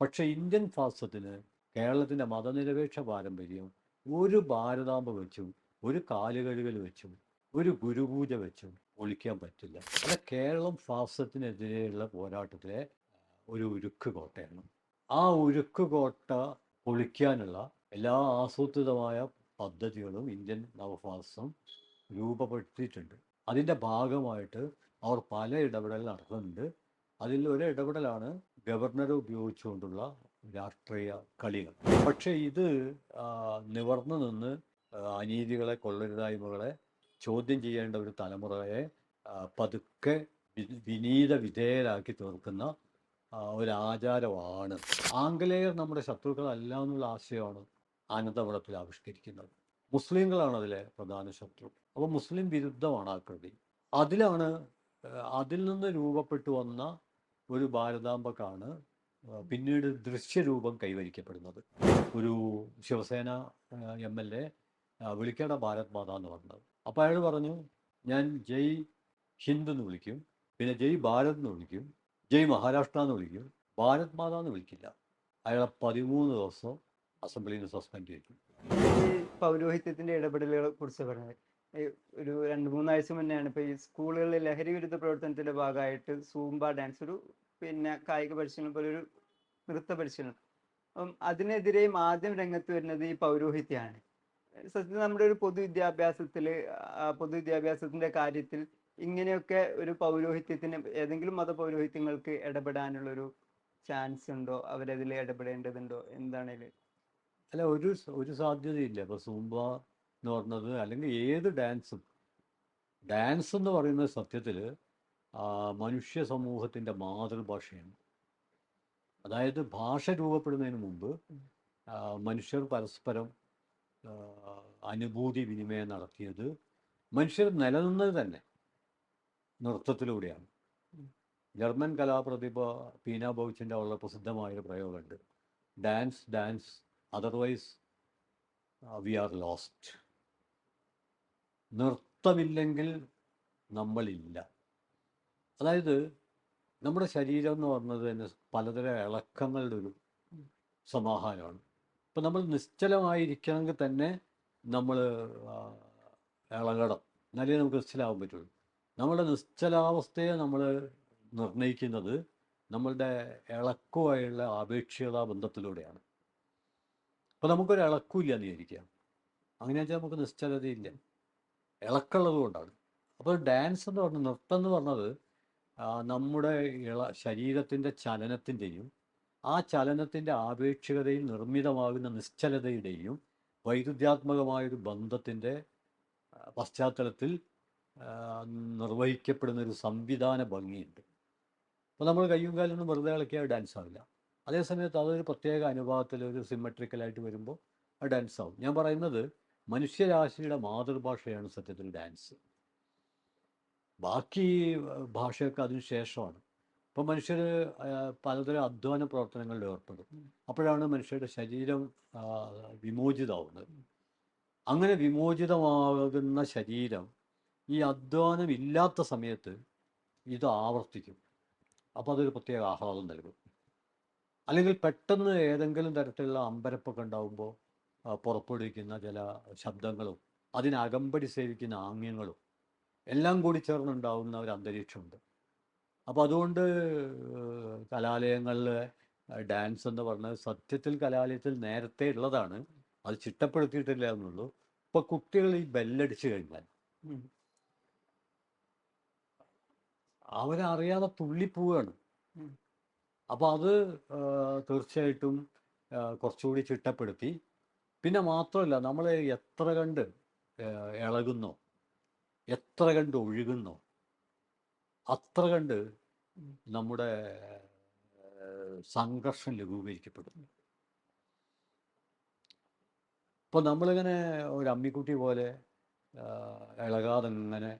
പക്ഷെ ഇന്ത്യൻ ഫാസത്തിന് കേരളത്തിന്റെ മതനിരപേക്ഷ പാരമ്പര്യം ഒരു ഭാരതാമ്പ വെച്ചും ഒരു കാലുകഴുകൽ വെച്ചും ഒരു ഗുരുപൂജ വെച്ചും ഒളിക്കാൻ പറ്റില്ല. അത് കേരളം ഫാസത്തിനെതിരെയുള്ള പോരാട്ടത്തിലെ ഒരു ഉരുക്ക് കോട്ടയാണ് ആ ഉരുക്ക് കോട്ട പൊളിക്കാനുള്ള എല്ലാ ആസൂത്രിതമായ പദ്ധതികളും ഇന്ത്യൻ നവഫാസം രൂപപ്പെടുത്തിയിട്ടുണ്ട്. അതിന്റെ ഭാഗമായിട്ട് അവർ പല ഇടപെടൽ നടത്തുന്നുണ്ട്. അതിൽ ഒരു ഇടപെടലാണ് ഗവർണറെ ഉപയോഗിച്ചുകൊണ്ടുള്ള രാഷ്ട്രീയ കളികൾ. പക്ഷേ ഇത് നിവർന്നു നിന്ന് അനീതികളെ കൊള്ളരുതായ്മകളെ ചോദ്യം ചെയ്യേണ്ട ഒരു തലമുറയെ പതുക്കെ വിനീത വിധേയരാക്കി തീർക്കുന്ന ഒരാചാരമാണ് ആംഗലേയർ നമ്മുടെ ശത്രുക്കളല്ല എന്നുള്ള ആശയമാണ് ആനന്ദമഠത്തിൽ ആവിഷ്കരിക്കുന്നത്. മുസ്ലിങ്ങളാണ് അതിലെ പ്രധാന ശത്രു. അപ്പോൾ മുസ്ലിം വിരുദ്ധമാണ് ആ കൃതി. അതിലാണ് അതിൽ നിന്ന് രൂപപ്പെട്ടു വന്ന ഒരു ഭാരതാംബക്കാണ് പിന്നീട് ദൃശ്യരൂപം കൈവരിക്കപ്പെടുന്നത്. ഒരു ശിവസേന എം എൽ എ വിളിക്കേണ്ട ഭാരത് മാത എന്ന് പറഞ്ഞത്. അപ്പോൾ അയാൾ പറഞ്ഞു ഞാൻ ജയ് ഹിന്ദ് എന്ന് വിളിക്കും പിന്നെ ജയ് ഭാരത് എന്ന് വിളിക്കും ജയ് മഹാരാഷ്ട്ര എന്ന് വിളിക്കും ഭാരത് മാത എന്ന് വിളിക്കില്ല. അയാളെ പതിമൂന്ന് ദിവസം അസംബ്ലിയിൽ നിന്ന് സസ്പെൻഡ് ചെയ്തു. പൗരോഹിത്യത്തിന്റെ ഇടപെടലുകളെ കുറിച്ച് പറഞ്ഞത്. ഒരു രണ്ട് മൂന്നാഴ്ച മുന്നെയാണ്. ഇപ്പൊ ഈ സ്കൂളുകളിൽ ലഹരി വിരുദ്ധ പ്രവർത്തനത്തിന്റെ ഭാഗമായിട്ട് സൂംബ ഡാൻസ് ഒരു പിന്നെ കായിക പരിശീലനം പോലെ ഒരു നൃത്ത പരിശീലനം. അപ്പം അതിനെതിരെയും ആദ്യം രംഗത്ത് വരുന്നത് ഈ പൗരോഹിത്യമാണ്. സത്യത്തിൽ നമ്മുടെ ഒരു പൊതുവിദ്യാഭ്യാസത്തിൽ പൊതുവിദ്യാഭ്യാസത്തിന്റെ കാര്യത്തിൽ ഇങ്ങനെയൊക്കെ ഒരു പൗരോഹിത്യത്തിന് ഏതെങ്കിലും മത പൗരോഹിത്യങ്ങൾക്ക് ഇടപെടാനുള്ളൊരു ചാൻസ് ഉണ്ടോ? അവരതിൽ ഇടപെടേണ്ടതുണ്ടോ? എന്താണേലും? അല്ല ഒരു ഒരു സാധ്യതയില്ല. ഇപ്പൊ സൂംബ എന്ന് പറഞ്ഞത് അല്ലെങ്കിൽ ഏത് ഡാൻസും. ഡാൻസ് എന്ന് പറയുന്നത് സത്യത്തിൽ മനുഷ്യ സമൂഹത്തിന്റെ മാതൃഭാഷയാണ്. അതായത് ഭാഷ രൂപപ്പെടുന്നതിന് മുമ്പ് മനുഷ്യർ പരസ്പരം അനുഭൂതി വിനിമയം നടത്തിയത് മനുഷ്യർ നിലനിന്നത് തന്നെ നൃത്തത്തിലൂടെയാണ്. ജർമ്മൻ കലാപ്രതിഭ പീന ബൗച്ചിന്റെ വളരെ പ്രസിദ്ധമായൊരു പ്രയോഗമുണ്ട്. Dance dance otherwise we are lost നൃത്തമില്ലെങ്കിൽ നമ്മളില്ല. അതായത് നമ്മുടെ ശരീരം എന്ന് പറഞ്ഞത് തന്നെ പലതരം ഇളക്കങ്ങളുടെ ഒരു സമാഹാരമാണ്. ഇപ്പം നമ്മൾ നിശ്ചലമായിരിക്കണമെങ്കിൽ തന്നെ നമ്മൾ ഇളകണം. എന്നാലേ നമുക്ക് നിശ്ചലാവാൻ പറ്റുള്ളൂ. നമ്മുടെ നിശ്ചലാവസ്ഥയെ നമ്മൾ നിർണയിക്കുന്നത് നമ്മളുടെ ഇളക്കുമായുള്ള ആപേക്ഷികതാ ബന്ധത്തിലൂടെയാണ്. അപ്പോൾ നമുക്കൊരു ഇളക്കുമില്ല എന്ന് വിചാരിക്കാം അങ്ങനെ വെച്ചാൽ നമുക്ക് നിശ്ചലതയില്ല. ഇളക്കുള്ളത് കൊണ്ടാണ്. അപ്പോൾ ഡാൻസ് എന്ന് പറഞ്ഞ നൃത്തം എന്ന് പറഞ്ഞത് നമ്മുടെ ഇള ശരീരത്തിന്റെ ചലനത്തിന്റെയും ആ ചലനത്തിന്റെ ആപേക്ഷികതയിൽ നിർമ്മിതമാകുന്ന നിശ്ചലതയുടെയും വൈരുദ്ധ്യാത്മകമായൊരു ബന്ധത്തിന്റെ പശ്ചാത്തലത്തിൽ നിർവഹിക്കപ്പെടുന്ന ഒരു സംവിധാന ഭംഗിയുണ്ട്. അപ്പോൾ നമ്മൾ കയ്യും കാലൊന്നും വെറുതെ ഇളക്കിയാൽ ഡാൻസ് ആവില്ല. അതേസമയത്ത് അതൊരു പ്രത്യേക അനുഭവത്തിൽ ഒരു സിമെട്രിക്കലായിട്ട് വരുമ്പോൾ ഡാൻസ് ആവും. ഞാൻ പറയുന്നത് മനുഷ്യരാശിയുടെ മാതൃഭാഷയാണ് സത്യത്തിൽ ഡാൻസ്. ബാക്കി ഭാഷയൊക്കെ അതിന് ശേഷമാണ്. ഇപ്പം മനുഷ്യർ പലതരം അധ്വാന പ്രവർത്തനങ്ങളിൽ ഏർപ്പെടും. അപ്പോഴാണ് മനുഷ്യരുടെ ശരീരം വിമോചിതമാവുന്നത്. അങ്ങനെ വിമോചിതമാകുന്ന ശരീരം ഈ അധ്വാനം ഇല്ലാത്ത സമയത്ത് ഇത് ആവർത്തിക്കും. അപ്പോൾ അതൊരു പ്രത്യേക ആഹ്ലാദം നൽകും. അല്ലെങ്കിൽ പെട്ടെന്ന് ഏതെങ്കിലും തരത്തിലുള്ള അമ്പരപ്പൊക്കെ ഉണ്ടാകുമ്പോൾ പുറപ്പെടുവിക്കുന്ന ചില ശബ്ദങ്ങളും അതിനകമ്പടി സേവിക്കുന്ന ആംഗ്യങ്ങളും എല്ലാം കൂടി ചേർന്നുണ്ടാവുന്ന ഒരു അന്തരീക്ഷമുണ്ട് അപ്പോൾ അതുകൊണ്ട് കലാലയങ്ങളിലെ ഡാൻസ് എന്ന് പറഞ്ഞത് സത്യത്തിൽ കലാലയത്തിൽ നേരത്തെ ഉള്ളതാണ് അത് ചിട്ടപ്പെടുത്തിയിട്ടില്ല എന്നുള്ളൂ ഇപ്പൊ കുട്ടികൾ ഈ ബെല്ലടിച്ചു കഴിഞ്ഞാൽ. അവരറിയാതെ തുള്ളിപ്പോവാണ്. അപ്പോൾ അത് തീർച്ചയായിട്ടും കുറച്ചുകൂടി ചിട്ടപ്പെടുത്തി പിന്നെ മാത്രമല്ല നമ്മൾ എത്ര കണ്ട് ഇളകുന്നോ എത്ര കണ്ട് ഒഴുകുന്നോ അത്ര കണ്ട്. നമ്മുടെ സംഘർഷം ലഘൂകരിക്കപ്പെടുന്നു ഇപ്പോൾ നമ്മളിങ്ങനെ ഒരു അമ്മിക്കുട്ടി പോലെ ഇളകാതെ ഇങ്ങനെ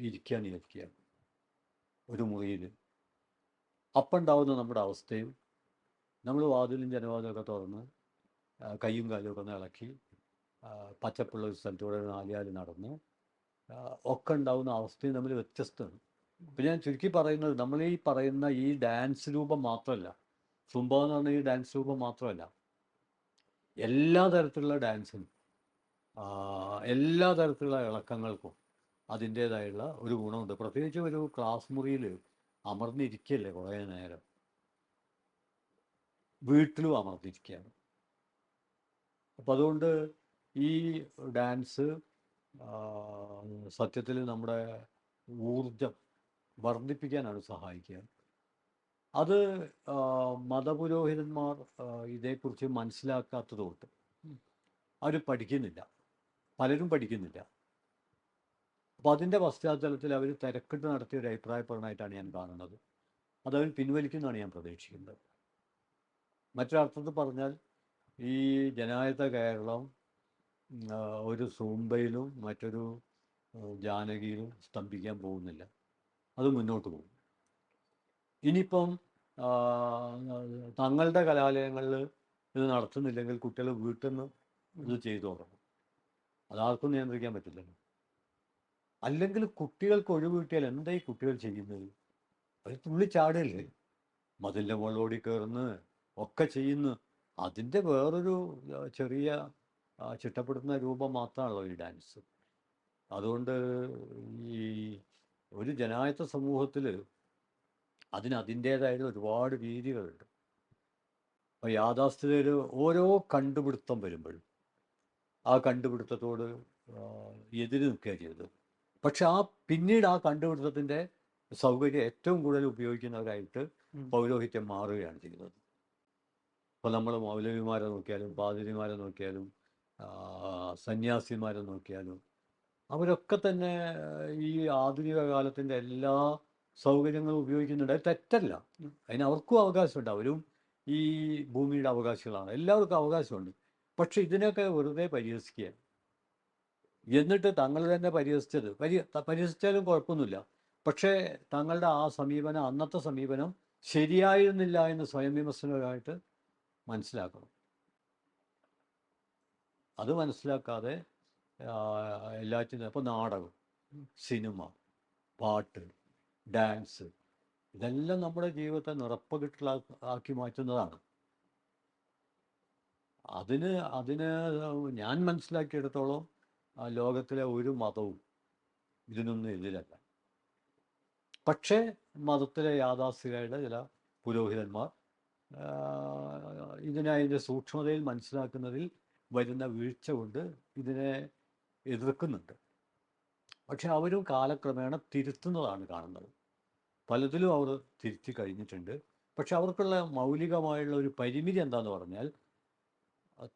ഇരിക്കാൻ ഇരിക്കുക ഒരു മുറിയിൽ അപ്പം ഉണ്ടാവുന്ന നമ്മുടെ അവസ്ഥയും നമ്മൾ വാതിലും ജനവാതിലൊക്കെ തുറന്ന് കാലുമൊക്കെ കാലും ഒന്ന് ഇളക്കി പച്ചപ്പുള്ള ഒരു സ്ഥലത്തൂടെ നാലിയാൽ നടന്ന്. ഒക്കെ ഉണ്ടാവുന്ന അവസ്ഥയും തമ്മിൽ വ്യത്യസ്തമാണ്. ഇപ്പം ഞാൻ ചുരുക്കി പറയുന്നത് നമ്മൾ ഈ പറയുന്ന ഈ ഡാൻസ് രൂപം മാത്രമല്ല സുംബ എന്ന് പറഞ്ഞ ഈ ഡാൻസ് രൂപം മാത്രമല്ല എല്ലാ തരത്തിലുള്ള ഡാൻസിനും എല്ലാ തരത്തിലുള്ള ഇളക്കങ്ങൾക്കും അതിന്റേതായുള്ള ഒരു ഗുണമുണ്ട്. പ്രത്യേകിച്ച് ഒരു ക്ലാസ് മുറിയിൽ അമർന്നിരിക്കല്ലേ കുറേ നേരം? വീട്ടിലും അമർന്നിരിക്കുകയാണ്. അപ്പം അതുകൊണ്ട് ഈ ഡാൻസ് സത്യത്തിൽ നമ്മുടെ ഊർജം വർദ്ധിപ്പിക്കാനാണ് സഹായിക്കുക. അത് മതപുരോഹിതന്മാർ ഇതേക്കുറിച്ച് മനസ്സിലാക്കാത്തതുകൊണ്ട് അവർ പഠിക്കുന്നില്ല. പലരും പഠിക്കുന്നില്ല. അപ്പം അതിന്റെ പശ്ചാത്തലത്തിൽ അവർ തിരക്കിട്ട് നടത്തിയ ഒരു അഭിപ്രായപ്രകടനമായിട്ടാണ് ഞാൻ കാണുന്നത്. അതവർ പിൻവലിക്കുന്നതാണ് ഞാൻ പ്രതീക്ഷിക്കുന്നത്. മറ്റൊരർത്ഥത്തിൽ പറഞ്ഞാൽ ഈ ജനായത്ത കേരളം ഒരു സൂംബയിലും മറ്റൊരു ജാനകിയിലും സ്തംഭിക്കാൻ പോകുന്നില്ല. അത് മുന്നോട്ട് പോകും. ഇനിയിപ്പം തങ്ങളുടെ കലാലയങ്ങളിൽ ഇത് നടത്തുന്നില്ലെങ്കിൽ കുട്ടികൾ വീട്ടിൽ നിന്ന് ഇത് ചെയ്തു തുടങ്ങും. അതാർക്കും നിയന്ത്രിക്കാൻ പറ്റില്ലല്ലോ അല്ലെങ്കിൽ കുട്ടികൾക്ക് ഒഴിവ് കിട്ടിയാൽ എന്താ ഈ കുട്ടികൾ ചെയ്യുന്നത്? അവർ തുള്ളി മതിലിന്റെ മുകളിലോടി കയറുന്നു ഒക്കെ ചെയ്യുന്നു. അതിന്റെ വേറൊരു ചെറിയ ചിട്ടപ്പെടുത്തുന്ന രൂപം മാത്രമാണല്ലോ ഈ ഡാൻസ്. അതുകൊണ്ട് ഈ ഒരു ജനായത്ത സമൂഹത്തിൽ അതിന് ഒരുപാട് രീതികളുണ്ട്. അപ്പോൾ യാഥാസ്ഥിതിയിൽ ഓരോ കണ്ടുപിടുത്തം വരുമ്പോഴും ആ കണ്ടുപിടുത്തത്തോട് എതിര് നിൽക്കുകയാണ് ചെയ്തത്. പക്ഷെ ആ പിന്നീട് ആ കണ്ടുപിടുത്തത്തിന്റെ സൗകര്യം ഏറ്റവും കൂടുതൽ ഉപയോഗിക്കുന്നവരായിട്ട്. പൗരോഹിത്യം മാറുകയാണ് ചെയ്യുന്നത്. ഇപ്പോൾ നമ്മൾ മൗലവിമാരെ നോക്കിയാലും പാതിരിമാരെ നോക്കിയാലും സന്യാസിമാരെ നോക്കിയാലും അവരൊക്കെ തന്നെ ഈ ആധുനിക കാലത്തിന്റെ എല്ലാ സൗകര്യങ്ങളും ഉപയോഗിക്കുന്നുണ്ട്. അത് തെറ്റല്ല. അതിന് അവർക്കും അവകാശമുണ്ട്. അവരും ഈ ഭൂമിയുടെ അവകാശികളാണ്. എല്ലാവർക്കും അവകാശമുണ്ട്. പക്ഷെ ഇതിനൊക്കെ വെറുതെ പരിഹസിക്കുക എന്നിട്ട് തങ്ങൾ തന്നെ പരിഹസിച്ചത്. പരി പരിഹസിച്ചാലും കുഴപ്പമൊന്നുമില്ല. പക്ഷേ തങ്ങളുടെ ആ സമീപനം അന്നത്തെ സമീപനം ശരിയായിരുന്നില്ല എന്ന് സ്വയം വിമർശനമായിട്ട് മനസ്സിലാക്കണം. അത് മനസ്സിലാക്കാതെ എല്ലാറ്റിനും ഇപ്പോൾ നാടകം സിനിമ പാട്ട് ഡാൻസ് ഇതെല്ലാം നമ്മുടെ ജീവിതത്തെ നിറപ്പകിട്ടുള്ള ആക്കി മാറ്റുന്നതാണ്. അതിന് അതിന് ഞാൻ മനസ്സിലാക്കിയെടുത്തോളം ലോകത്തിലെ ഒരു മതവും ഇതിനൊന്നും എതിരല്ല. പക്ഷേ മതത്തിലെ യാഥാസ്ഥികരുടെ ചില പുരോഹിതന്മാർ ഇതിനെ അതിന്റെ സൂക്ഷ്മതയിൽ മനസ്സിലാക്കുന്നതിൽ വരുന്ന വീഴ്ച കൊണ്ട് ഇതിനെ എതിർക്കുന്നുണ്ട്. പക്ഷെ അവരും കാലക്രമേണ തിരുത്തുന്നതാണ് കാണുന്നത്. പലതിലും അവർ തിരുത്തി കഴിഞ്ഞിട്ടുണ്ട്. പക്ഷെ അവർക്കുള്ള മൗലികമായുള്ള ഒരു പരിമിതി എന്താന്ന് പറഞ്ഞാൽ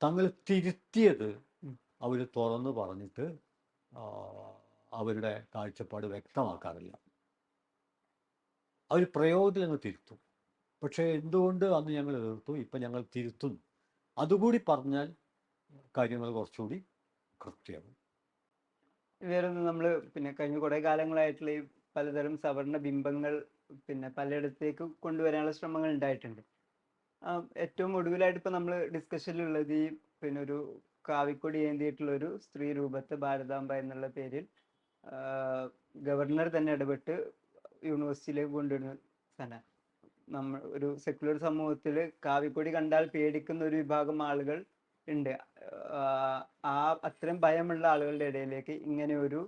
തങ്ങൾ തിരുത്തിയത്. അവർ തുറന്ന് പറഞ്ഞിട്ട് അവരുടെ കാഴ്ചപ്പാട് വ്യക്തമാക്കാറില്ല. അവർ പ്രയോഗത്തിൽ അങ്ങ് തിരുത്തും. പക്ഷേ എന്തുകൊണ്ട് അന്ന് ഞങ്ങൾ എതിർത്തു? ഇപ്പം ഞങ്ങൾ തിരുത്തുന്നു. അതുകൂടി പറഞ്ഞാൽ കാര്യങ്ങൾ കുറച്ചുകൂടി കൃത്യമാകും വേറൊന്ന് നമ്മൾ പിന്നെ കഴിഞ്ഞ കുറേ കാലങ്ങളായിട്ടുള്ള ഈ പലതരം സവർണ ബിംബങ്ങൾ പിന്നെ പലയിടത്തേക്ക് കൊണ്ടുവരാനുള്ള ശ്രമങ്ങൾ ഉണ്ടായിട്ടുണ്ട്. ഏറ്റവും ഒടുവിലായിട്ട് ഇപ്പൊ നമ്മൾ ഡിസ്കഷനിലുള്ളത് ഈ പിന്നെ ഒരു കാവിക്കൊടി ഏന്തിയിട്ടുള്ള ഒരു സ്ത്രീ രൂപത്തെ ഭാരതാംബ എന്നുള്ള പേരിൽ ഗവർണർ തന്നെ ഇടപെട്ട് യൂണിവേഴ്സിറ്റിയിലേക്ക് കൊണ്ടുവരുന്ന തന്നെ നമ്മൾ ഒരു സെക്യുലർ സമൂഹത്തിൽ കാവിക്കൊടി കണ്ടാൽ പേടിക്കുന്ന ഒരു വിഭാഗം ആളുകൾ ഉണ്ട്. ആ അത്രയും ഭയമുള്ള ആളുകളുടെ ഇടയിലേക്ക് ഇങ്ങനെ ഒരു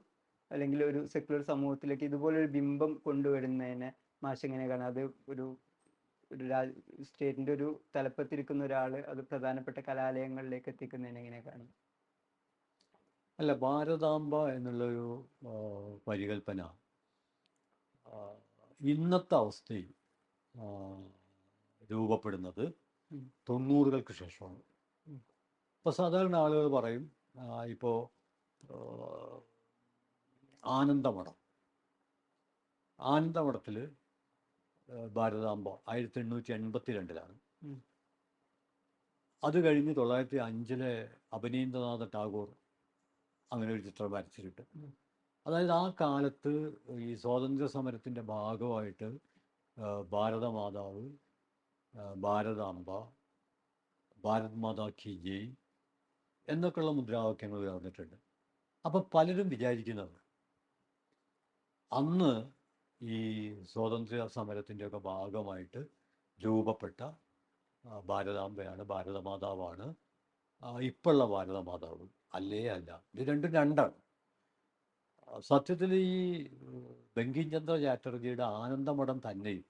അല്ലെങ്കിൽ ഒരു സെക്യുലർ സമൂഹത്തിലേക്ക് ഇതുപോലൊരു ബിംബം കൊണ്ടുവരുന്നതിനെ മാഷ് എങ്ങനെ കാണാം അത് ഒരു ഒരു സ്റ്റേറ്റിന്റെ ഒരു തലപ്പത്തിരിക്കുന്ന ഒരാൾ അത് പ്രധാനപ്പെട്ട കലാലയങ്ങളിലേക്ക് എത്തിക്കുന്നതിനെ എങ്ങനെ കാണും അല്ല ഭാരതാംബ എന്നുള്ളൊരു പരികൽപ്പന ഇന്നത്തെ അവസ്ഥയിൽ രൂപപ്പെടുന്നത്. തൊണ്ണൂറുകൾക്ക് ശേഷമാണ്. ഇപ്പോൾ സാധാരണ ആളുകൾ പറയും ഇപ്പോൾ ആനന്ദമഠം ആനന്ദമഠത്തിൽ ഭാരതാംബ ആയിരത്തി എണ്ണൂറ്റി എൺപത്തി രണ്ടിലാണ്. അത് കഴിഞ്ഞ് തൊള്ളായിരത്തി അഞ്ചിലെ അഭിനീന്ദ്രനാഥ ടാഗോർ അങ്ങനെ ഒരു ചിത്രം വരച്ചിട്ട് അതായത് ആ കാലത്ത് ഈ സ്വാതന്ത്ര്യ സമരത്തിന്റെ ഭാഗമായിട്ട് ഭാരതമാതാവ് ഭാരതാംബ ഭാരത് മാതാ കി ജയ് എന്നൊക്കെയുള്ള മുദ്രാവാക്യങ്ങൾ ഉയർന്നിട്ടുണ്ട്. അപ്പം പലരും വിചാരിക്കുന്നത് അന്ന് ഈ സ്വാതന്ത്ര്യ സമരത്തിന്റെയൊക്കെ ഭാഗമായിട്ട് രൂപപ്പെട്ട ഭാരതാംബയാണ് ഭാരതമാതാവാണ് ഇപ്പോഴുള്ള ഭാരതമാതാവ്. അല്ലേ അല്ല. ഇത് രണ്ടും രണ്ടാണ്. സത്യത്തിൽ ഈ ബങ്കിംചന്ദ്ര ചാറ്റർജിയുടെ ആനന്ദമഠം തന്നെയും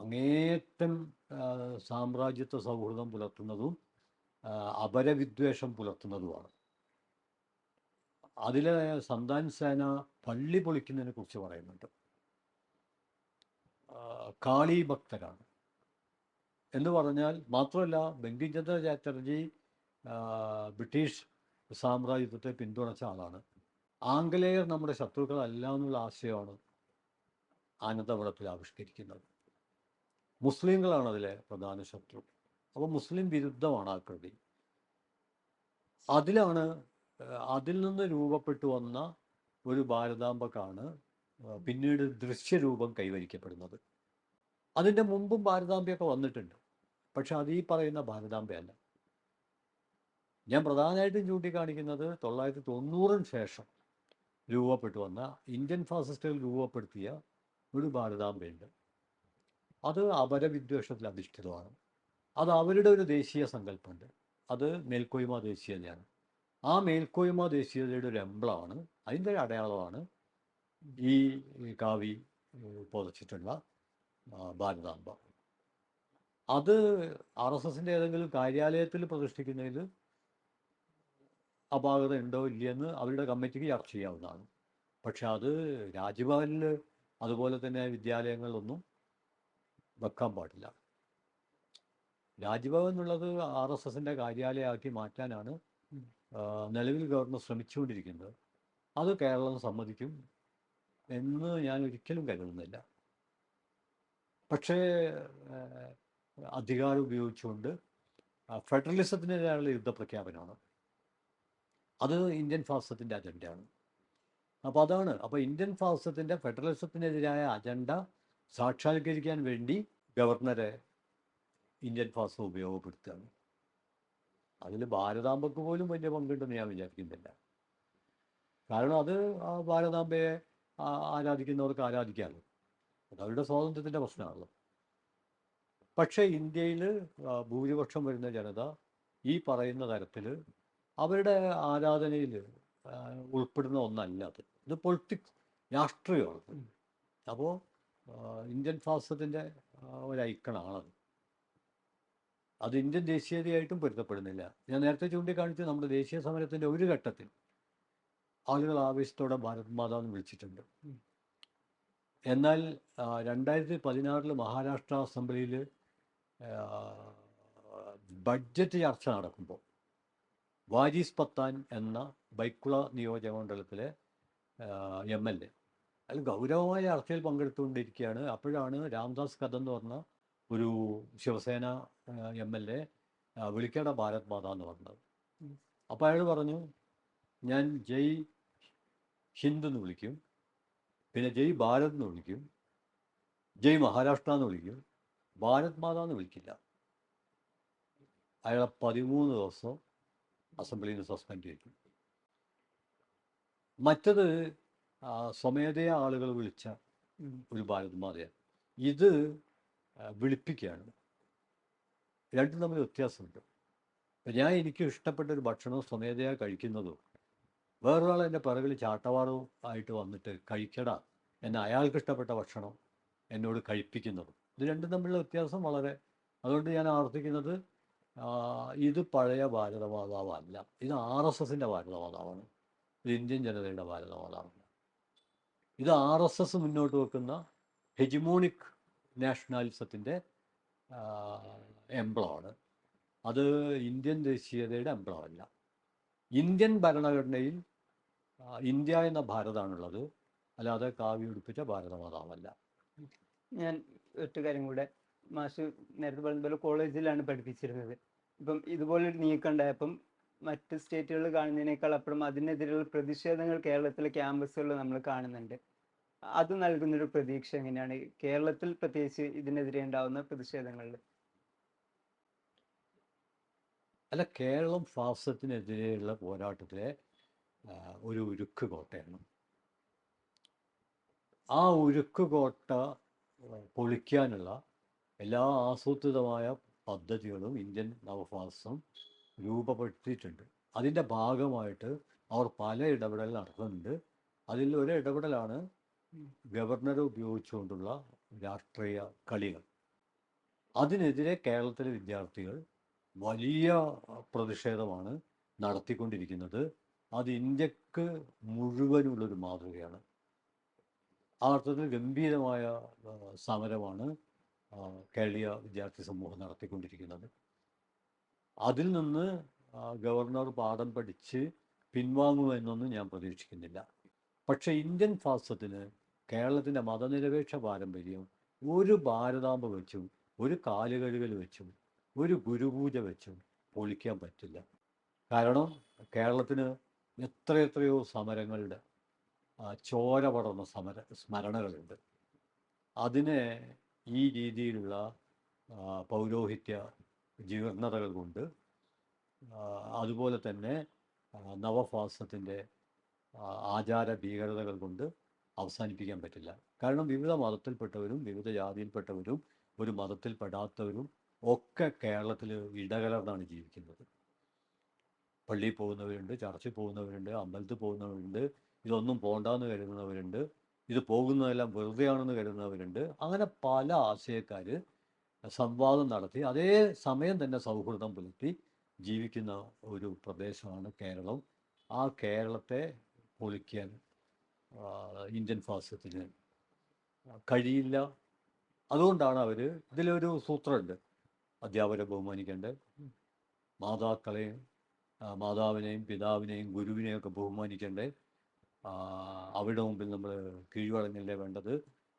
അങ്ങേയറ്റം ആ, സാമ്രാജ്യത്വ സൗഹൃദം പുലർത്തുന്നതും അപരവിദ്വേഷം പുലർത്തുന്നതുമാണ്. അതിലെ സന്താൻ സേന പള്ളി പൊളിക്കുന്നതിനെ കുറിച്ച് പറയുന്നുണ്ട്. കാളി ഭക്തരാണ്. എന്ന് പറഞ്ഞാൽ മാത്രമല്ല ബങ്കിംചന്ദ്ര ചാറ്റർജി ബ്രിട്ടീഷ് സാമ്രാജ്യത്വത്തെ പിന്തുണച്ച ആളാണ്. ആംഗലേയർ നമ്മുടെ ശത്രുക്കളല്ല എന്നുള്ള ആശയമാണ് ആനന്ദവളത്തിൽ ആവിഷ്കരിക്കുന്നത്. മുസ്ലിങ്ങളാണ് അതിലെ പ്രധാന ശത്രു. അപ്പോൾ മുസ്ലിം വിരുദ്ധമാണ് ആ കൃതി. അതിലാണ് അതിൽ നിന്ന് രൂപപ്പെട്ടു വന്ന ഒരു ഭാരതാംബക്കാണ് പിന്നീട് ദൃശ്യരൂപം കൈവരിക്കപ്പെടുന്നത്. അതിന്റെ മുമ്പും ഭാരതാംബയൊക്കെ വന്നിട്ടുണ്ട്. പക്ഷെ അത് ഈ പറയുന്ന ഭാരതാംബയല്ല. ഞാൻ പ്രധാനമായിട്ടും ചൂണ്ടിക്കാണിക്കുന്നത് തൊള്ളായിരത്തി തൊണ്ണൂറിന് ശേഷം രൂപപ്പെട്ടു വന്ന ഇന്ത്യൻ ഫാസിസ്റ്റുകൾ രൂപപ്പെടുത്തിയ ഒരു ഭാരതാംബയുണ്ട്. അത് അപരവിദ്വേഷത്തിൽ അധിഷ്ഠിതമാണ് അത് അവരുടെ ഒരു ദേശീയ സങ്കല്പമുണ്ട്. അത് മേൽക്കോയ്മ ദേശീയതയാണ്. ആ മേൽക്കോയ്മ ദേശീയതയുടെ ഒരു എംബ്ലമാണ്. അതിന്റെ അടയാളമാണ് ഈ കാവി പൊതച്ചിട്ടുള്ള ഭാരതാംബ. അത് ആർ എസ് എസിന്റെ ഏതെങ്കിലും കാര്യാലയത്തിൽ പ്രതിഷ്ഠിക്കുന്നതിൽ അപാകത ഉണ്ടോ ഇല്ലയെന്ന് അവരുടെ കമ്മിറ്റിക്ക് ചർച്ച ചെയ്യാവുന്നതാണ്. പക്ഷെ അത് രാജ്ഭവനിൽ അതുപോലെ തന്നെ വിദ്യാലയങ്ങളിലൊന്നും വെക്കാൻ പാടില്ല. രാജ്ഭവൻ എന്നുള്ളത് ആർ എസ് എസിന്റെ കാര്യാലയമാക്കി മാറ്റാനാണ് നിലവിൽ ഗവർണർ ശ്രമിച്ചുകൊണ്ടിരിക്കുന്നത്. അത് കേരളം സമ്മതിക്കും എന്ന് ഞാൻ ഒരിക്കലും കരുതുന്നില്ല. പക്ഷേ അധികാരം ഉപയോഗിച്ചുകൊണ്ട് ഫെഡറലിസത്തിനെതിരായുള്ള ഫെഡറലിസത്തിനെതിരെയുള്ള യുദ്ധപ്രഖ്യാപനമാണ്. അത് ഇന്ത്യൻ ഫാസത്തിന്റെ അജണ്ടയാണ്. അപ്പോൾ അതാണ് അപ്പോൾ ഇന്ത്യൻ ഫാസത്തിന്റെ ഫെഡറലിസത്തിനെതിരായ അജണ്ട സാക്ഷാത്കരിക്കാൻ വേണ്ടി ഗവർണറെ ഇന്ത്യൻ ഫാസ് ഉപയോഗപ്പെടുത്തുകയാണ്. അതിൽ ഭാരതാംബക്ക് പോലും വലിയ പങ്കുണ്ടെന്ന് ഞാൻ വിചാരിക്കുന്നില്ല. കാരണം അത് ആ ഭാരതാംബയെ ആരാധിക്കുന്നവർക്ക് ആരാധിക്കാമല്ലോ. അത് അവരുടെ സ്വാതന്ത്ര്യത്തിന്റെ പ്രശ്നമാണല്ലോ. പക്ഷേ ഇന്ത്യയിൽ ഭൂരിപക്ഷം വരുന്ന ജനത ഈ പറയുന്ന തരത്തിൽ അവരുടെ ആരാധനയിൽ ഉൾപ്പെടുന്ന ഒന്നല്ല അത്. ഇത് പൊളിറ്റിക്സ് രാഷ്ട്രീയമാണ്. അപ്പോൾ ഇന്ത്യൻ ഫാസത്തിന്റെ ഒരു ഐക്കണാണത് അത് ഇന്ത്യൻ ദേശീയതയായിട്ടും പൊരുത്തപ്പെടുന്നില്ല. ഞാൻ നേരത്തെ ചൂണ്ടിക്കാണിച്ചു നമ്മുടെ ദേശീയ സമരത്തിന്റെ ഒരു ഘട്ടത്തിൽ ആളുകൾ ആവേശത്തോടെ ഭാരത് മാതാ എന്ന് വിളിച്ചിട്ടുണ്ട്. എന്നാൽ രണ്ടായിരത്തി പതിനാറിൽ മഹാരാഷ്ട്ര അസംബ്ലിയിൽ ബഡ്ജറ്റ് ചർച്ച നടക്കുമ്പോൾ വാജിസ് പത്താൻ എന്ന ബൈക്കുള നിയോജകമണ്ഡലത്തിലെ എം എൽ എ അയാൾ ഗൗരവമായ ചർച്ചയിൽ പങ്കെടുത്തുകൊണ്ടിരിക്കുകയാണ്. അപ്പോഴാണ് രാംദാസ് കഥ എന്ന് പറഞ്ഞ ഒരു ശിവസേന എം എൽ എ വിളിക്കേണ്ട ഭാരത് മാത എന്ന് പറഞ്ഞത്. അപ്പോൾ അയാൾ പറഞ്ഞു ഞാൻ ജയ് ഹിന്ദ് എന്ന് വിളിക്കും. പിന്നെ ജയ് ഭാരത് എന്ന് വിളിക്കും. ജയ് മഹാരാഷ്ട്ര എന്ന് വിളിക്കും. ഭാരത് മാത എന്ന് വിളിക്കില്ല. അയാളെ പതിമൂന്ന് ദിവസം അസംബ്ലിയിൽ നിന്ന് സസ്പെൻഡ് ചെയ്തു. മറ്റത് സ്വമേധയാ ആളുകൾ വിളിച്ച ഒരു ഭാരത് മാതയാണ് ഇത് വിളിപ്പിക്കുകയാണ്. രണ്ടും തമ്മിൽ വ്യത്യാസമുണ്ട്. ഞാൻ എനിക്ക് ഇഷ്ടപ്പെട്ട ഒരു ഭക്ഷണം സ്വമേധയാ കഴിക്കുന്നതും വേറൊരാൾ എന്റെ പിറകിൽ ചാട്ടവാടോ ആയിട്ട് വന്നിട്ട് കഴിക്കട എന്നെ അയാൾക്ക് ഇഷ്ടപ്പെട്ട ഭക്ഷണം എന്നോട് കഴിപ്പിക്കുന്നതും. ഇത് രണ്ടും തമ്മിലുള്ള വ്യത്യാസം വളരെ അതുകൊണ്ട് ഞാൻ ആവർത്തിക്കുന്നത് ഇത് പഴയ ഭാരതമാതാവല്ല. ഇത് ആർ എസ് എസിന്റെ ഭാരതമാതാവാണ്. ഇത് ഇന്ത്യൻ ജനതയുടെ ഭാരതമാതാവല്ല ഇത് ആർ എസ് എസ് മുന്നോട്ട് വെക്കുന്ന ഹെജിമോണിക് നാഷണാലിസത്തിന്റെ എംബ്ലമാണ്. അത് ഇന്ത്യൻ ദേശീയതയുടെ എംബ്ലമല്ല. ഇന്ത്യൻ ഭരണഘടനയിൽ ഇന്ത്യ എന്ന ഭാരതമാണുള്ളത് അല്ലാതെ കാവ്യ ഉടുപ്പിച്ച ഭാരതമാതാവല്ല. ഞാൻ ഒറ്റ കാര്യം കൂടെ. മാഷ് നേരത്തെ പറഞ്ഞ കോളേജിലാണ് പഠിപ്പിച്ചിരുന്നത്. ഇപ്പം ഇതുപോലൊരു നീക്കം ഉണ്ടായപ്പം മറ്റ് സ്റ്റേറ്റുകളിൽ കാണുന്നതിനേക്കാൾ അപ്പുറം അതിനെതിരെയുള്ള പ്രതിഷേധങ്ങൾ കേരളത്തിലെ ക്യാമ്പസുകളിൽ നമ്മൾ കാണുന്നുണ്ട്. അത് നൽകുന്നൊരു പ്രതീക്ഷ എങ്ങനെയാണ്? കേരളത്തിൽ പ്രത്യേകിച്ച് ഇതിനെതിരെ ഉണ്ടാവുന്ന പ്രതിഷേധങ്ങളിൽ. അല്ല കേരളം ഫാസത്തിനെതിരെയുള്ള പോരാട്ടത്തിലെ ഒരു ഉരുക്ക് കോട്ടയാണ് ആ ഉരുക്ക് കോട്ട പൊളിക്കാനുള്ള എല്ലാ ആസൂത്രിതമായ പദ്ധതികളും ഇന്ത്യൻ നവഫാസം രൂപപ്പെടുത്തിയിട്ടുണ്ട്. അതിന്റെ ഭാഗമായിട്ട് അവർ പല ഇടപെടൽ നടത്തുന്നുണ്ട്. അതിൽ ഒരു ഇടപെടലാണ് ഗവർണറെ ഉപയോഗിച്ചുകൊണ്ടുള്ള രാഷ്ട്രീയ കളികൾ. അതിനെതിരെ കേരളത്തിലെ വിദ്യാർത്ഥികൾ വലിയ പ്രതിഷേധമാണ് നടത്തിക്കൊണ്ടിരിക്കുന്നത്. അത് ഇന്ത്യയ്ക്ക് മുഴുവനുള്ളൊരു മാതൃകയാണ്. ആ അർത്ഥത്തിൽ ഗംഭീരമായ സമരമാണ് കേരളീയ വിദ്യാർത്ഥി സമൂഹം നടത്തിക്കൊണ്ടിരിക്കുന്നത്. അതിൽ നിന്ന് ഗവർണർ പാഠം പഠിച്ച് പിൻവാങ്ങുമെന്നൊന്നും ഞാൻ പ്രതീക്ഷിക്കുന്നില്ല. പക്ഷേ ഇന്ത്യൻ ഫാസത്തിന് കേരളത്തിന്റെ മതനിരപേക്ഷ പാരമ്പര്യം ഒരു ഭാരതാമ്പ വെച്ചും ഒരു കാലുകഴുകൽ വെച്ചും ഒരു ഗുരുപൂജ വെച്ചും പൊളിക്കാൻ പറ്റില്ല. കാരണം കേരളത്തിന് എത്രയെത്രയോ സമരങ്ങളുടെ ചോര പടർന്ന സമര സ്മരണകളുണ്ട്. അതിനെ ഈ രീതിയിലുള്ള പൗരോഹിത്യ ജീർണതകൾ കൊണ്ട് അതുപോലെ തന്നെ നവഫാസത്തിന്റെ ആചാര ഭീകരതകൾ കൊണ്ട് അവസാനിപ്പിക്കാൻ പറ്റില്ല. കാരണം വിവിധ മതത്തിൽപ്പെട്ടവരും വിവിധ ജാതിയിൽപ്പെട്ടവരും ഒരു മതത്തിൽപ്പെടാത്തവരും ഒക്കെ കേരളത്തിൽ ഇടകലർന്നാണ് ജീവിക്കുന്നത്. പള്ളിയിൽ പോകുന്നവരുണ്ട് ചർച്ചിൽ പോകുന്നവരുണ്ട് അമ്പലത്തിൽ പോകുന്നവരുണ്ട് ഇതൊന്നും പോകണ്ടെന്ന് കരുതുന്നവരുണ്ട് ഇത് പോകുന്നതെല്ലാം വെറുതെയാണെന്ന് കരുതുന്നവരുണ്ട്. അങ്ങനെ പല ആശയക്കാർ സംവാദം നടത്തി അതേ സമയം തന്നെ സൗഹൃദം പുലർത്തി ജീവിക്കുന്ന ഒരു പ്രദേശമാണ് കേരളം. ആ കേരളത്തെ പൊളിക്കാൻ ഇന്ത്യൻ ഫാസത്തിന് കഴിയില്ല. അതുകൊണ്ടാണ് അവർ ഇതിലൊരു സൂത്രമുണ്ട്. അധ്യാപകരെ ബഹുമാനിക്കേണ്ടത്. മാതാക്കളെയും മാതാവിനെയും പിതാവിനെയും ഗുരുവിനെയും ഒക്കെ ബഹുമാനിക്കേണ്ടേ അവരുടെ മുമ്പിൽ നമ്മൾ കീഴ്വഴങ്ങല്ലേ വേണ്ടത്.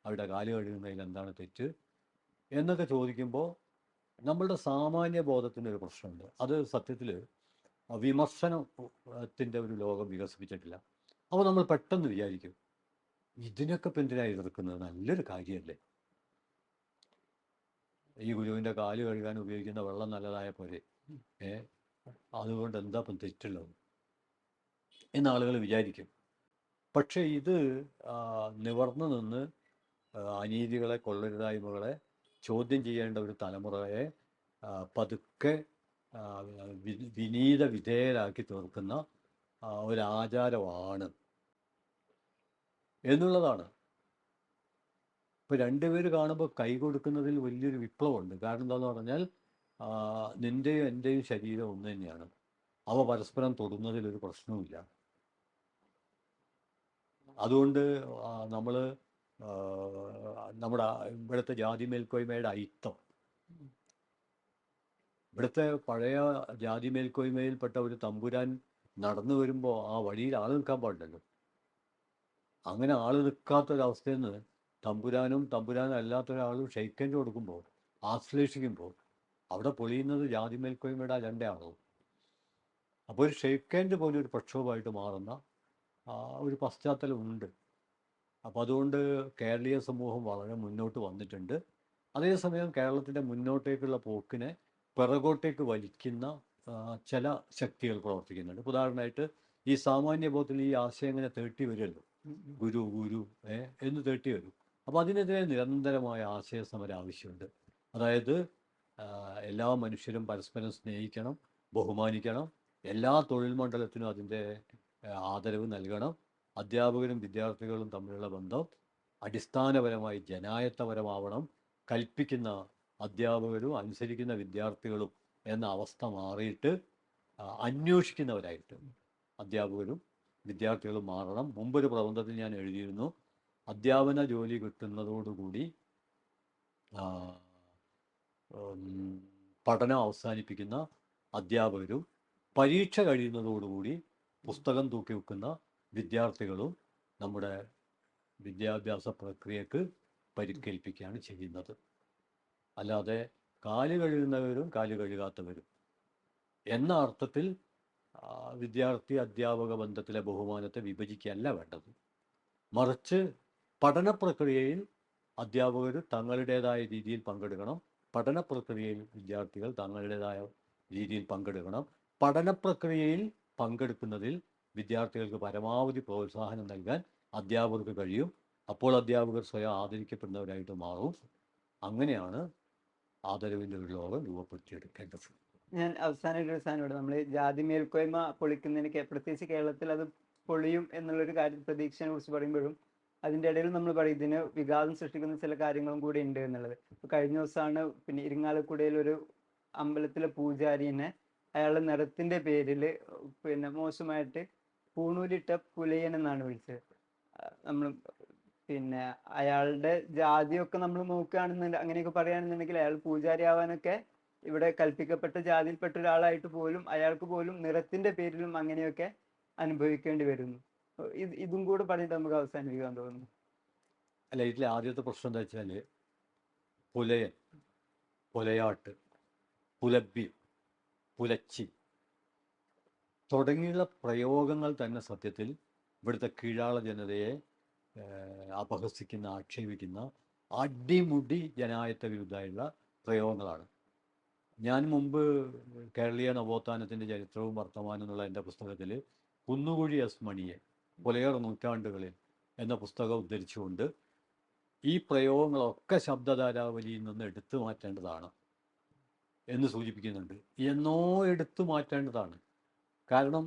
അവരുടെ കാൽ കഴുകുന്നതിൽ എന്താണ് തെറ്റ്? എന്നൊക്കെ ചോദിക്കുമ്പോൾ നമ്മളുടെ സാമാന്യ ബോധത്തിന്റെ ഒരു പ്രശ്നമുണ്ട്. അത് സത്യത്തിൽ വിമർശനത്തിന്റെ ഒരു ലോകം വികസിപ്പിച്ചിട്ടില്ല. അപ്പോൾ നമ്മൾ പെട്ടെന്ന് വിചാരിക്കും ഇതിനൊക്കെ ഇപ്പം നിൽക്കുന്നത് നല്ലൊരു കാര്യമല്ലേ? ഈ ഗുരുവിന്റെ കാൽ കഴുകാൻ ഉപയോഗിക്കുന്ന വെള്ളം നല്ലതായ പോലെ. ഏ? അതുകൊണ്ട് എന്താ ഇപ്പം തെറ്റുള്ളത്? എന്ന് ആളുകൾ വിചാരിക്കും. പക്ഷേ ഇത് നിവർന്നു നിന്ന് അനീതികളെ കൊള്ളരുതായ്മകളെ ചോദ്യം ചെയ്യേണ്ട ഒരു തലമുറയെ പതുക്കെ വിനീത വിധേയരാക്കി തീർക്കുന്ന ഒരാചാരമാണ് എന്നുള്ളതാണ്. ഇപ്പൊ രണ്ടുപേര് കാണുമ്പോൾ കൈ കൊടുക്കുന്നതിൽ വലിയൊരു വിപ്ലവമുണ്ട്. കാരണം എന്താന്ന് പറഞ്ഞാൽ നിന്റെയും എന്റെയും ശരീരം ഒന്ന് തന്നെയാണ്. അവ പരസ്പരം തൊടുന്നതിൽ ഒരു പ്രശ്നവുമില്ല. അതുകൊണ്ട് നമ്മൾ നമ്മുടെ ഇവിടുത്തെ ജാതി മേൽക്കോയ്മയുടെ അയിത്തം. ഇവിടുത്തെ പഴയ ജാതി മേൽക്കോയ്മയിൽപ്പെട്ട ഒരു തമ്പുരാൻ നടന്നു വരുമ്പോൾ ആ വഴിയിൽ ആൾ നിൽക്കാൻ പാടില്ലല്ലോ. അങ്ങനെ ആൾ നിൽക്കാത്തൊരവസ്ഥയിൽ നിന്ന് തമ്പുരാനും തമ്പുരാനും അല്ലാത്ത ഒരാളും ഷെയ്ക്കൻഡ് കൊടുക്കുമ്പോൾ ആശ്ലേഷിക്കുമ്പോൾ അവിടെ പൊളിയുന്നത് ജാതി മേൽക്കോയ്മയുടെ അജണ്ടയാണോ? അപ്പോൾ ഒരു ഷെയ്ക്കൻഡ് പോലെ ഒരു പ്രക്ഷോഭമായിട്ട് മാറുന്ന ഒരു പശ്ചാത്തലമുണ്ട് അപ്പോൾ അതുകൊണ്ട് കേരളീയ സമൂഹം വളരെ മുന്നോട്ട് വന്നിട്ടുണ്ട്. അതേസമയം കേരളത്തിന്റെ മുന്നോട്ടേക്കുള്ള പോക്കിനെ പിറകോട്ടേക്ക് വലിക്കുന്ന ചില ശക്തികൾ പ്രവർത്തിക്കുന്നുണ്ട്. ഉദാഹരണമായിട്ട് ഈ സാമാന്യ ബോധത്തിൽ ഈ ആശയം ഇങ്ങനെ തേട്ടി വരുമല്ലോ ഗുരു ഗുരു ഏ എന്ന് തേട്ടി വരും. അപ്പോൾ അതിനെതിരെ നിരന്തരമായ ആശയ സമരം ആവശ്യമുണ്ട്. അതായത് എല്ലാ മനുഷ്യരും പരസ്പരം സ്നേഹിക്കണം ബഹുമാനിക്കണം എല്ലാ തൊഴിൽ മണ്ഡലത്തിനും അതിന്റെ ആദരവ് നൽകണം അധ്യാപകരും വിദ്യാർത്ഥികളും തമ്മിലുള്ള ബന്ധം അടിസ്ഥാനപരമായി ജനായത്തപരമാവണം കൽപ്പിക്കുന്ന അധ്യാപകരും അനുസരിക്കുന്ന വിദ്യാർത്ഥികളും എന്ന അവസ്ഥ മാറിയിട്ട് അന്വേഷിക്കുന്നവരായിട്ട് അധ്യാപകരും വിദ്യാർത്ഥികളും മാറണം. മുമ്പൊരു പ്രബന്ധത്തിൽ ഞാൻ എഴുതിയിരുന്നു അധ്യാപന ജോലി കിട്ടുന്നതോടുകൂടി പഠനം അവസാനിപ്പിക്കുന്ന അധ്യാപകരും പരീക്ഷ കഴിയുന്നതോടുകൂടി പുസ്തകം തൂക്കി വെക്കുന്ന വിദ്യാർത്ഥികളും നമ്മുടെ വിദ്യാഭ്യാസ പ്രക്രിയക്ക് പരിക്കേൽപ്പിക്കുകയാണ് ചെയ്യുന്നത്. അല്ലാതെ കാൽ കഴുകുന്നവരും കാൽ കഴുകാത്തവരും. എന്ന അർത്ഥത്തിൽ വിദ്യാർത്ഥി അധ്യാപക ബന്ധത്തിലെ ബഹുമാനത്തെ വിഭജിക്കുകയല്ല വേണ്ടത്. മറിച്ച് പഠന പ്രക്രിയയിൽ അധ്യാപകർ തങ്ങളുടേതായ രീതിയിൽ പങ്കെടുക്കണം. പഠന പ്രക്രിയയിൽ വിദ്യാർത്ഥികൾ തങ്ങളുടേതായ രീതിയിൽ പങ്കെടുക്കണം. പഠന പ്രക്രിയയിൽ പങ്കെടുക്കുന്നതിൽ വിദ്യാർത്ഥികൾക്ക് പരമാവധി പ്രോത്സാഹനം നൽകാൻ അധ്യാപകർക്ക് കഴിയും. അപ്പോൾ അധ്യാപകർ സ്വയം ആദരിക്കപ്പെടുന്നവരായിട്ട് മാറും. അങ്ങനെയാണ് ആദരവിന്റെ ഒരു ലോകം രൂപപ്പെടുത്തിയെടുക്കേണ്ടത്. ഞാൻ അവസാനം ഒരു സാധനം നമ്മൾ ജാതി മേൽക്കോയ്മ പൊളിക്കുന്നതിന് പ്രത്യേകിച്ച് കേരളത്തിൽ അത് പൊളിയും എന്നുള്ളൊരു കാര്യം പ്രതീക്ഷയെ കുറിച്ച് പറയുമ്പോഴും അതിന്റെ ഇടയിൽ നമ്മൾ പറയും ഇതിന് വിഘാതം സൃഷ്ടിക്കുന്ന ചില കാര്യങ്ങളും കൂടി ഉണ്ട് എന്നുള്ളത്. ഇപ്പൊ കഴിഞ്ഞ ദിവസമാണ് പിന്നെ ഇരിങ്ങാലക്കുടയിൽ ഒരു അമ്പലത്തിലെ പൂജാരിനെ അയാളുടെ നിറത്തിന്റെ പേരിൽ പിന്നെ മോശമായിട്ട് പൂണൂരിട്ട പുലയൻ എന്നാണ് വിളിച്ചത്. നമ്മൾ പിന്നെ അയാളുടെ ജാതിയൊക്കെ നമ്മൾ നോക്കുകയാണെന്നുണ്ടെങ്കിൽ അങ്ങനെയൊക്കെ പറയുകയാണെന്നുണ്ടെങ്കിൽ അയാൾ പൂജാരി ആവാനൊക്കെ ഇവിടെ കൽപ്പിക്കപ്പെട്ട ജാതിയിൽപ്പെട്ട ഒരാളായിട്ട് പോലും അയാൾക്ക് പോലും നിറത്തിന്റെ പേരിലും അങ്ങനെയൊക്കെ അനുഭവിക്കേണ്ടി വരുന്നു. ഇത് ഇതും കൂടെ പറഞ്ഞിട്ട് നമുക്ക് അവസാനിപ്പിക്കാൻ തോന്നുന്നു. അല്ല ഇതിലെ ആദ്യത്തെ പ്രശ്നം എന്താ വെച്ചാൽ പുലയൻ പുലയാട്ട് പുലബി പുലച്ചി തുടങ്ങിയുള്ള പ്രയോഗങ്ങൾ തന്നെ സത്യത്തിൽ ഇവിടുത്തെ കീഴാള ജനതയെ അപഹസിക്കുന്ന ആക്ഷേപിക്കുന്ന അടിമുടി ജനായത്ത വിരുദ്ധമായുള്ള പ്രയോഗങ്ങളാണ്. ഞാൻ മുമ്പ് കേരളീയ നവോത്ഥാനത്തിന്റെ ചരിത്രവും വർത്തമാനം എന്നുള്ള എന്റെ പുസ്തകത്തിൽ കുന്നുകുഴി എസ് മണിയെ പുലയർ നൂറ്റാണ്ടുകളിൽ എന്ന പുസ്തകം ഉദ്ധരിച്ചുകൊണ്ട് ഈ പ്രയോഗങ്ങളൊക്കെ ശബ്ദധാരാവലിയിൽ നിന്ന് എടുത്തു മാറ്റേണ്ടതാണ് എന്ന് സൂചിപ്പിക്കുന്നുണ്ട്. എന്നോ എടുത്തു മാറ്റേണ്ടതാണ്. കാരണം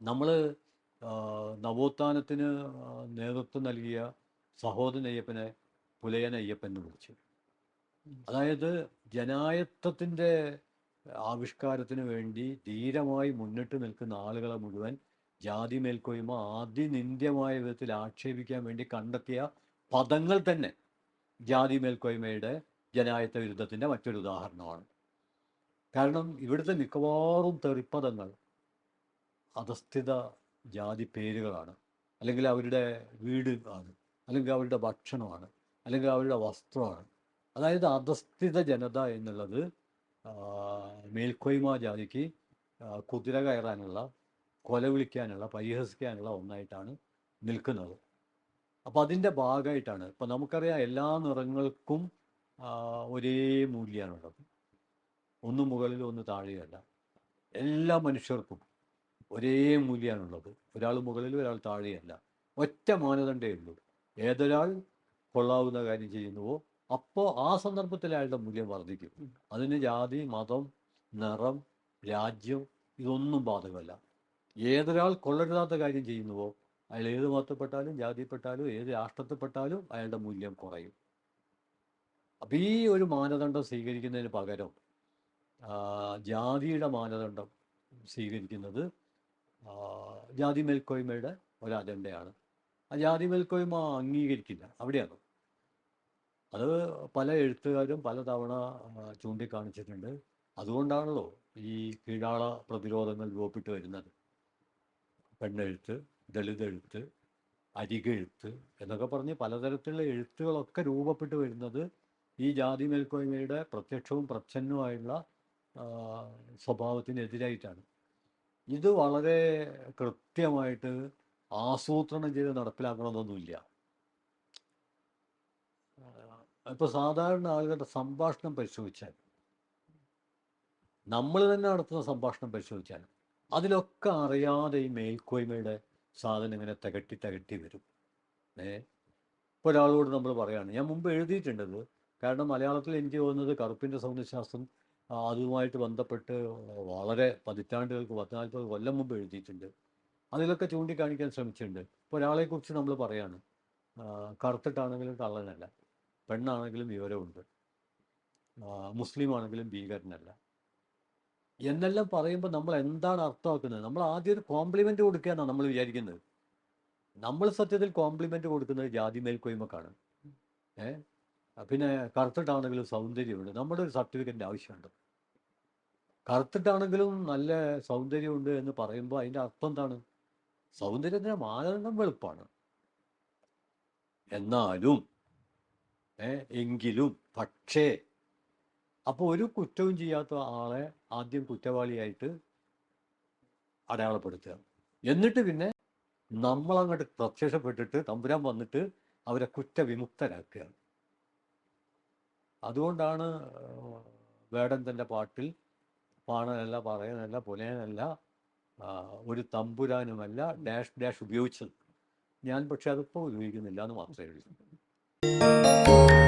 നമ്മൾ നവോത്ഥാനത്തിന് നേതൃത്വം നൽകിയ സഹോദരൻ അയ്യപ്പനെ പുലയൻ അയ്യപ്പൻ എന്ന് വിളിച്ചു. അതായത് ജനായത്വത്തിന്റെ ആവിഷ്കാരത്തിന് വേണ്ടി ധീരമായി മുന്നിട്ട് നിൽക്കുന്ന ആളുകളെ മുഴുവൻ ജാതി മേൽക്കോയ്മ ആദിനിന്ദ്യമായ വിധത്തിൽ ആക്ഷേപിക്കാൻ വേണ്ടി കണ്ടെത്തിയ പദങ്ങൾ തന്നെ ജാതി മേൽക്കോയ്മയുടെ ജനായത്വ വിരുദ്ധത്തിന്റെ മറ്റൊരു ഉദാഹരണമാണ്. കാരണം ഇവിടുത്തെ മിക്കവാറും തെറിപ്പദങ്ങൾ അധസ്ഥിത ജാതി പേരുകളാണ്. അല്ലെങ്കിൽ അവരുടെ വീട് ആണ്. അല്ലെങ്കിൽ അവരുടെ ഭക്ഷണമാണ്. അല്ലെങ്കിൽ അവരുടെ വസ്ത്രമാണ്. അതായത് അധസ്ഥിത ജനത എന്നുള്ളത് മേൽക്കോയ്മ ജാതിക്ക് കുതിര കയറാനുള്ള കൊല വിളിക്കാനുള്ള പരിഹസിക്കാനുള്ള ഒന്നായിട്ടാണ് നിൽക്കുന്നത്. അപ്പോൾ അതിന്റെ ഭാഗമായിട്ടാണ്. ഇപ്പം നമുക്കറിയാം എല്ലാ നിറങ്ങൾക്കും ഒരേ മൂല്യമാണുള്ളത് ഒന്ന് മുകളിൽ ഒന്ന് താഴെയല്ല എല്ലാ മനുഷ്യർക്കും ഒരേ മൂല്യമാണുള്ളത് ഒരാൾ മുകളിൽ ഒരാൾ താഴെയല്ല. ഒറ്റ മാനദണ്ഡേ ഉള്ളൂ. ഏതൊരാൾ കൊള്ളാവുന്ന കാര്യം ചെയ്യുന്നുവോ അപ്പോൾ ആ സന്ദർഭത്തിൽ അയാളുടെ മൂല്യം വർദ്ധിക്കും. അതിന് ജാതി മതം നിറം രാജ്യം ഇതൊന്നും ബാധകമല്ല. ഏതൊരാൾ കൊള്ളരുതാത്ത കാര്യം ചെയ്യുന്നുവോ അയാൾ ഏത് മതത്തിൽപ്പെട്ടാലും ജാതിയിൽപ്പെട്ടാലും ഏത് രാഷ്ട്രത്തിൽപ്പെട്ടാലും അയാളുടെ മൂല്യം കുറയും. അപ്പം ഈ ഒരു മാനദണ്ഡം സ്വീകരിക്കുന്നതിന് പകരം ജാതിയുടെ മാനദണ്ഡം സ്വീകരിക്കുന്നത് ജാതി മേൽക്കോയ്മയുടെ ഒരു അജണ്ടയാണ് ആ ജാതി മേൽക്കോയ്മ അംഗീകരിക്കില്ല. അവിടെയാണ്? അത് പല എഴുത്തുകാരും പലതവണ തവണ ചൂണ്ടിക്കാണിച്ചിട്ടുണ്ട്. അതുകൊണ്ടാണല്ലോ ഈ കീഴാള പ്രതിരോധങ്ങൾ രൂപപ്പെട്ട് വരുന്നത്. പെണ്ണെഴുത്ത് ദളിത് എഴുത്ത് അരികെഴുത്ത് എന്നൊക്കെ പറഞ്ഞ് പലതരത്തിലുള്ള എഴുത്തുകളൊക്കെ രൂപപ്പെട്ട് വരുന്നത് ഈ ജാതി മേൽക്കോയ്മയുടെ പ്രത്യക്ഷവും പ്രച്ഛന്നവുമായുള്ള സ്വഭാവത്തിനെതിരായിട്ടാണ്. ഇത് വളരെ കൃത്യമായിട്ട് ആസൂത്രണം ചെയ്ത് നടപ്പിലാക്കണമെന്നൊന്നുമില്ല. ഇപ്പോൾ സാധാരണ ആളുകളുടെ സംഭാഷണം പരിശോധിച്ചാൽ നമ്മൾ തന്നെ നടത്തുന്ന സംഭാഷണം പരിശോധിച്ചാൽ അതിലൊക്കെ അറിയാതെ ഈ മേൽക്കോയ്മയുടെ സാധനം ഇങ്ങനെ തകട്ടി തകട്ടി വരും. ഏ? ഇപ്പോൾ ഒരാളോട് നമ്മൾ പറയാണ് ഞാൻ മുമ്പ് എഴുതിയിട്ടുണ്ടത് കാരണം മലയാളത്തിൽ എനിക്ക് തോന്നുന്നത് കറുപ്പിന്റെ സൗന്ദര്യശാസ്ത്രം അതുമായിട്ട് ബന്ധപ്പെട്ട് വളരെ പതിറ്റാണ്ടുകൾക്ക് പത്ത് നാൽപ്പത് കൊല്ലം മുമ്പ് എഴുതിയിട്ടുണ്ട്. അതിലൊക്കെ ചൂണ്ടിക്കാണിക്കാൻ ശ്രമിച്ചിട്ടുണ്ട്. ഇപ്പോൾ ഒരാളെക്കുറിച്ച് നമ്മൾ പറയാണ് കറുത്തിട്ടാണെങ്കിലും കള്ളനല്ല. പെണ്ണാണെങ്കിലും വിവരമുണ്ട്. മുസ്ലിം ആണെങ്കിലും ഭീകരനല്ല. എന്നെല്ലാം പറയുമ്പോൾ നമ്മൾ എന്താണ് അർത്ഥമാക്കുന്നത്? നമ്മൾ ആദ്യം ഒരു കോംപ്ലിമെന്റ് കൊടുക്കുക എന്നാണ് നമ്മൾ വിചാരിക്കുന്നത്. നമ്മൾ സത്യത്തിൽ കോംപ്ലിമെന്റ് കൊടുക്കുന്നത് ജാതി മേൽക്കൊയ്മക്കാണ്. ഏ? പിന്നെ കറുത്തിട്ടാണെങ്കിലും സൗന്ദര്യമുണ്ട്. നമ്മുടെ ഒരു സർട്ടിഫിക്കറ്റിന്റെ ആവശ്യമുണ്ട്. കറുത്തിട്ടാണെങ്കിലും നല്ല സൗന്ദര്യമുണ്ട് എന്ന് പറയുമ്പോൾ അതിന്റെ അർത്ഥം എന്താണ്? സൗന്ദര്യത്തിന്റെ മാനദണ്ഡം വെളുപ്പാണ്. എന്നാലും എങ്കിലും പക്ഷേ അപ്പോൾ ഒരു കുറ്റവും ചെയ്യാത്ത ആളെ ആദ്യം കുറ്റവാളിയായിട്ട് അടയാളപ്പെടുത്തുക. എന്നിട്ട് പിന്നെ നമ്മളങ്ങോട്ട് പ്രത്യക്ഷപ്പെട്ടിട്ട് തമ്പുരാൻ വന്നിട്ട് അവരെ കുറ്റവിമുക്തരാക്കുക. അതുകൊണ്ടാണ് വേടൻ തന്റെ പാട്ടിൽ പാണനല്ല പറയാനല്ല പുലയനല്ല ഒരു തമ്പുരാനുമല്ല ഡാഷ് ഡാഷ് ഉപയോഗിച്ചത്. ഞാൻ പക്ഷെ അതിപ്പോൾ ഉപയോഗിക്കുന്നില്ല എന്ന് മാത്രമേ ഉള്ളൂ. Música